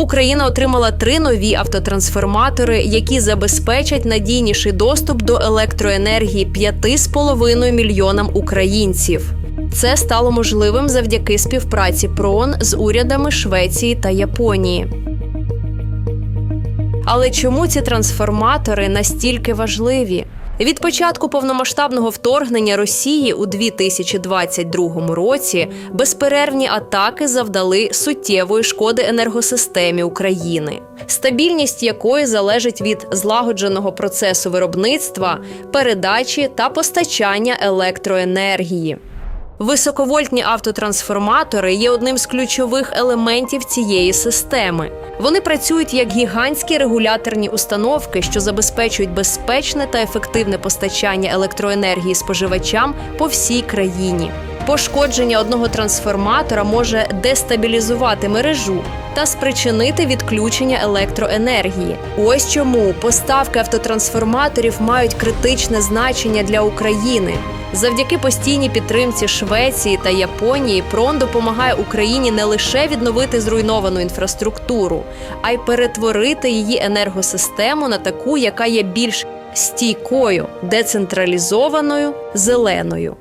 Україна отримала три нові автотрансформатори, які забезпечать надійніший доступ до електроенергії 5,5 мільйонам українців. Це стало можливим завдяки співпраці ПРОН з урядами Швеції та Японії. Але чому ці трансформатори настільки важливі? Від початку повномасштабного вторгнення Росії у 2022 році безперервні атаки завдали суттєвої шкоди енергосистемі України, стабільність якої залежить від злагодженого процесу виробництва, передачі та постачання електроенергії. Високовольтні автотрансформатори є одним з ключових елементів цієї системи. Вони працюють як гігантські регуляторні установки, що забезпечують безпечне та ефективне постачання електроенергії споживачам по всій країні. Пошкодження одного трансформатора може дестабілізувати мережу та спричинити відключення електроенергії. Ось чому поставки автотрансформаторів мають критичне значення для України. Завдяки постійній підтримці Швеції та Японії ПРОН допомагає Україні не лише відновити зруйновану інфраструктуру, а й перетворити її енергосистему на таку, яка є більш стійкою, децентралізованою, зеленою.